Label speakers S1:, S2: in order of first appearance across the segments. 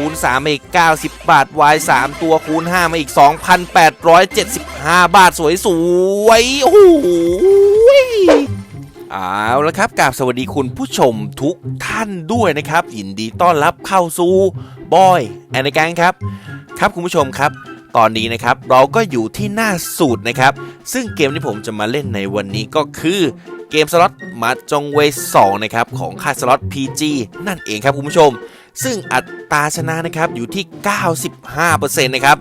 S1: คูณ3มาอีก 90 บาท y 3ตัวคูณ 5 มาอีก 2,875 บาท สวยสวยโอ้โหเอาละครับกราบสวัสดีคุณผู้ชมทุกท่านด้วยนะครับ ยินดีต้อนรับเข้าสู่บอยแอนด์แกงครับ ครับคุณผู้ชมครับ ตอนนี้นะครับเราก็อยู่ที่หน้าสูตรนะครับ ซึ่งเกมที่ผมจะมาเล่นในวันนี้ก็คือเกมสล็อตมาจงเวส2นะครับของค่ายสล็อต PG นั่นเองครับคุณผู้ชม ซึ่งอัตราชนะนะครับอยู่ที่ 95%นะครับ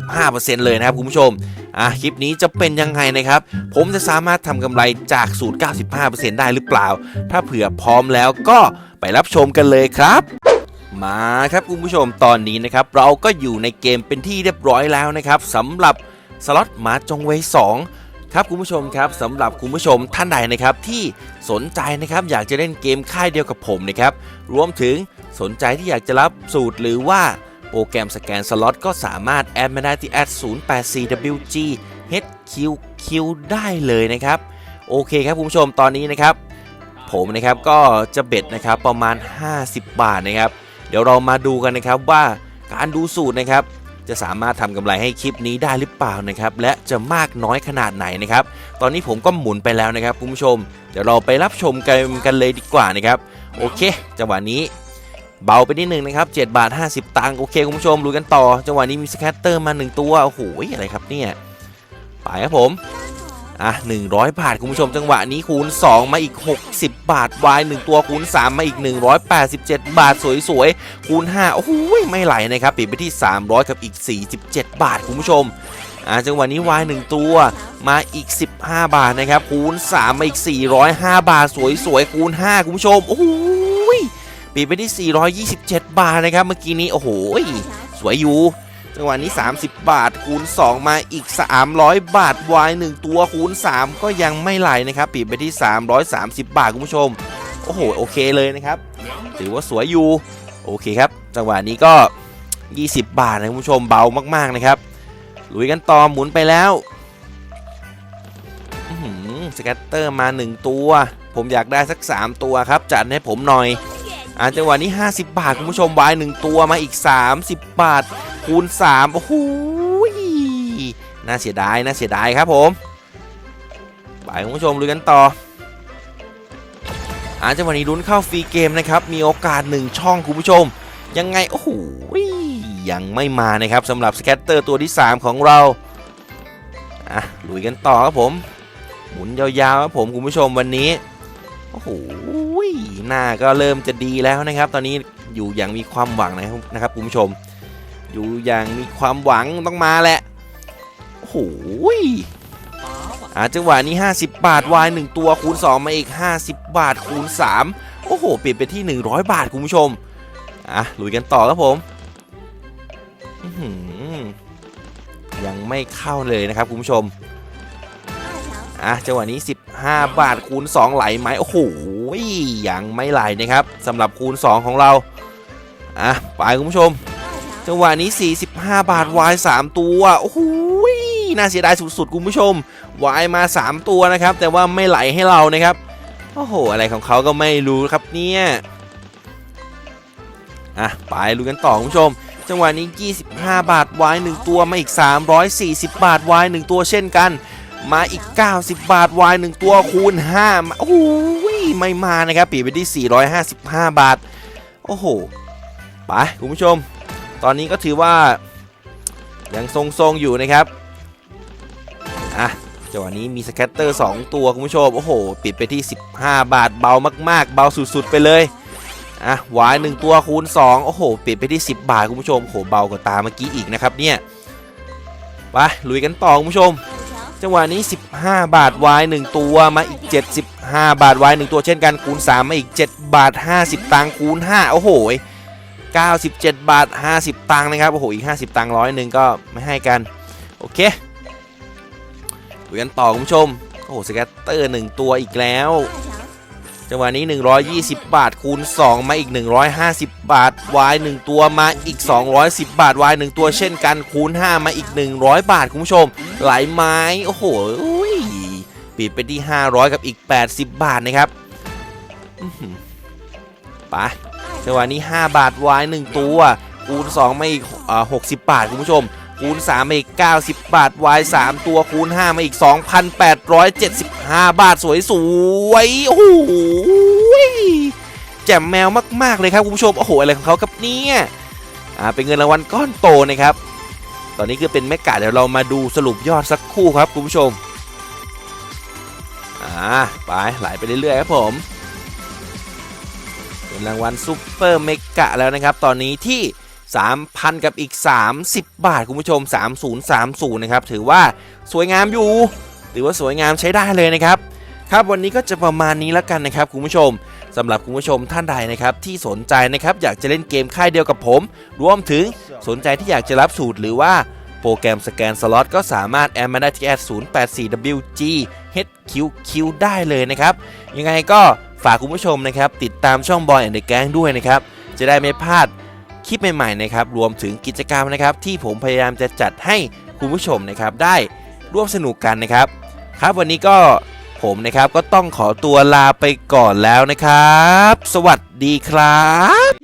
S1: 95%เลยนะครับคุณผู้ชม อะคลิปนี้จะเป็นยังไงนะครับ ผมจะสามารถทำกำไรจากสูตร 95%ได้หรือเปล่า ถ้าเผื่อพร้อมแล้วก็ไปรับชมกันเลยครับมาครับคุณผู้ชมตอนนี้นะครับ เราก็อยู่ในเกมเป็นที่เรียบร้อยแล้วนะครับสำหรับสล็อตหมาจงเวย์2ครับคุณผู้ชมครับสำหรับคุณผู้ชมท่านใดนะครับที่สนใจนะครับอยากจะเล่นเกมค่ายเดียวกับผมนะครับรวมถึง สนใจที่อยากจะรับสูตรหรือว่าโปรแกรมสแกนสล็อตก็สามารถแอดมาได้ที่ @084wg HQQ ได้เลยนะครับ โอเคครับคุณผู้ชมตอนนี้นะครับ ผมนะครับก็จะเบ็ดนะครับประมาณ 50 บาทนะครับ เดี๋ยวเรามาดูกันนะครับว่าการดูสูตรนะครับ จะสามารถทำกำไรให้คลิปนี้ได้หรือเปล่านะครับ และจะมากน้อยขนาดไหนนะครับ ตอนนี้ผมก็หมุนไปแล้วนะครับคุณผู้ชม เดี๋ยวเราไปรับชมกันกันเลยดีกว่านะครับ โอเคจังหวะนี้ เบาไปนิดนึงนะครับ7บาท 50 ตังค์โอเคคุณผู้ชมรู้กันต่อ จังหวะนี้มีสแคตเตอร์มา 1 ตัว โอ้โห อะไรครับเนี่ย ไปครับผม อะ 100 บาท คุณผู้ชมจังหวะนี้คูณ 2 มาอีก 60 บาท y 1ตัวคูณ 3 มาอีก 187 บาทสวยๆ คูณ 5 โอ้โหไม่ไหลนะครับปิดไปที่ 300 กับอีก 47 บาทคุณผู้ชมอ่าจังหวะนี้ y 1ตัวมาอีก 15 บาทนะครับคูณ 3 มาอีก 405 บาทสวยๆคูณ 5 คุณผู้ชมโอ้โห ปิดไปที่ 427 บาทนะครับ เมื่อกี้นี้ โอ้โห สวยอยู่ จังหวะนี้ 30 บาทคูณ 2 มาอีก 300 บาท y 1ตัวคูณ 3 ก็ยังไม่ไหลนะครับ ปิดไปที่ 330 บาทคุณผู้ชม โอ้โห โอเคเลยนะครับ ถือว่าสวยอยู่ โอเคครับ จังหวะนี้ก็ 20 บาทนะคุณผู้ชม เบามากๆนะครับ ลุยกันต่อหมุนไปแล้วสแกตเตอร์มา 1 ตัว ผมอยากได้สัก 3 ตัวครับ จัดให้ผมหน่อย อ่าจังหวะนี้ 50 บาท คุณผู้ชมวาย1ตัวมาอีก 30 บาท คูณ 3 โอ้โหน่าเสียดาย น่าเสียดายครับผมไปคุณผู้ชมลุยกันต่ออาจังหวะนี้ลุ้นเข้าฟรีเกมนะครับ มีโอกาส1ช่องคุณผู้ชม ยังไง โอ้โหยยังไม่มานะครับสำหรับสแกตเตอร์ตัวที่ 3 ของเราอะลุยกันต่อครับผม หมุนยาวๆครับผมคุณผู้ชมวันนี้ โอ้โหหน้าก็เริ่มจะดีแล้วนะครับ ตอนนี้อยู่อย่างมีความหวังนะครับนะครับคุณผู้ชม อยู่อย่างมีความหวังต้องมาแหละโอ้โหอ่าจังหวะนี้ 50 บาทวาย1ตัวคูณ 2 มาอีก 50 บาทคูณ 3 โอ้โหเปลี่ยนไปที่ 100 บาทคุณผู้ชม อะลุยกันต่อครับผมยังไม่เข้าเลยนะครับคุณผู้ชม อะจังหวะนี้ 5 บาทคูณ 2 ไหลไหมโอ้โหยังไม่ไหลนะครับสำหรับคูณ 2 ของเราอะไปคุณผู้ชม จังหวะนี้ 45 บาทวาย3ตัวโอ้โหน่าเสียดายสุดๆคุณผู้ชมวายมา 3 ตัวนะครับ แต่ว่าไม่ไหลให้เรานะครับโอ้โห อะไรของเขาก็ไม่รู้ครับเนี่ยอะไปรู้กันต่อคุณผู้ชม จังหวะนี้ 25 บาทวาย1ตัวมาอีก 340 บาทวาย1ตัวเช่นกัน มาอีก 90 บาทวาย1ตัวคูณ5มาโอ้โหไม่มานะครับปีไปที่ 455 บาท โอ้โหไปคุณผู้ชม ตอนนี้ก็ถือว่า ยังทรงๆอยู่นะครับอะจังหวะนี้มีสแคตเตอร์ 2 ตัวคุณผู้ชม โอ้โห ปิดไปที่ 15 บาทเบามาก ๆ เบาสุด ๆ ไปเลยอะวาย1ตัวคูณ 2 โอ้โห ปิดไปที่ 10 บาทคุณผู้ชมโหเบากว่าตาเมื่อกี้อีกนะครับเนี่ยไปลุยกันต่อคุณผู้ชม จังหวะนี้ 15 บาทวาย1ตัวมาอีก 75 บาทวาย1ตัวเช่นกันคูณ 3 มาอีก 7 บาท 50 ตังค์คูณ 5 โอ้โห97 บาท 50 ตังค์นะครับ โอ้โห อีก 50 ตังค์ร้อยหนึ่งก็ไม่ให้กัน โอเคดูกันต่อคุณผู้ชม โอ้โห สแกตเตอร์ 1 ตัวอีกแล้ว จังหวะนี้ 120 บาทคูณ 2 มาอีก 150 บาทวาย1ตัวมาอีก 210 บาทวาย1ตัวเช่นกันคูณ 5 มาอีก 100 บาทคุณผู้ชม ไหลไม้โอ้โหปิดไปที่ 500 กับอีก 80 บาทนะครับอื้อหือไปจังหวะนี้ 5 บาทวาย1ตัวคูณ 2 มาอีกอ60 บาทคุณผู้ชม คูณ3มาอีก 90 บาท y 3ตัวคูณ5มาอีก 2,875 บาทสวยสวยๆโอ้โหแจ่มแมวมาก ๆ เลยครับคุณผู้ชม โอ้โห อะไรของเขาครับเนี่ยอ่าเป็นเงินรางวัลก้อนโตนะครับ ตอนนี้คือเป็นแมกกาเดี๋ยวเรามาดูสรุปยอดสักคู่ครับคุณผู้ชมอ่าไปไหลไปเรื่อยๆครับผมเป็นรางวัลซูเปอร์เมกะแล้วนะครับ ตอนนี้ที่ 3,000 กับอีก 30 บาท คุณผู้ชม 3030 นะครับ ถือว่าสวยงามอยู่ ถือว่าสวยงามใช้ได้เลยนะครับ ครับวันนี้ก็จะประมาณนี้แล้วกันนะครับ คุณผู้ชมสำหรับคุณผู้ชมท่านใดนะครับที่สนใจนะครับอยากจะเล่นเกมค่ายเดียวกับผม รวมถึงสนใจที่อยากจะรับสูตรหรือว่าโปรแกรมสแกนสล็อตก็สามารถแอดมาได้ที่แอด 084WG HQQ ได้เลยนะครับ ยังไงก็ฝากคุณผู้ชมนะครับ ติดตามช่องบอยแอนด์แกงด้วยนะครับ จะได้ไม่พลาด คลิปใหม่ๆนะครับรวมถึงกิจกรรมนะครับที่ผมพยายามจะจัดให้คุณผู้ชมนะครับได้ร่วมสนุกกันนะครับ ครับวันนี้ก็ผมนะครับก็ต้องขอตัวลาไปก่อนแล้วนะครับ สวัสดีครับ